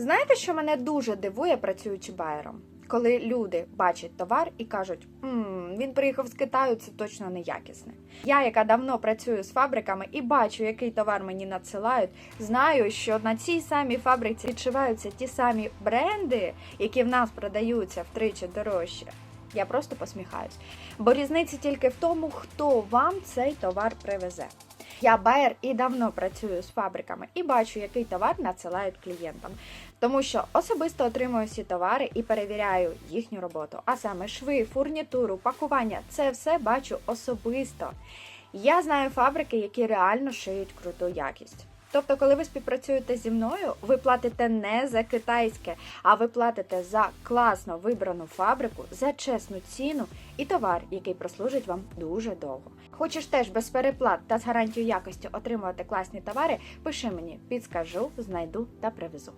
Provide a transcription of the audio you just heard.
Знаєте, що мене дуже дивує, працюючи байером? Коли люди бачать товар і кажуть, «М, він приїхав з Китаю, це точно неякісне. Я, яка давно працюю з фабриками і бачу, який товар мені надсилають, знаю, що на цій самій фабриці відшиваються ті самі бренди, які в нас продаються втричі дорожче. Я просто посміхаюсь. Бо різниця тільки в тому, хто вам цей товар привезе. Я байер і давно працюю з фабриками і бачу, який товар надсилають клієнтам. Тому що особисто отримую всі товари і перевіряю їхню роботу. А саме шви, фурнітуру, пакування це все бачу особисто. Я знаю фабрики, які реально шиють круту якість. Тобто, коли ви співпрацюєте зі мною, ви платите не за китайське, а ви платите за класно вибрану фабрику, за чесну ціну і товар, який прослужить вам дуже довго. Хочеш теж без переплат та з гарантією якості отримувати класні товари? Пиши мені, підскажу, знайду та привезу.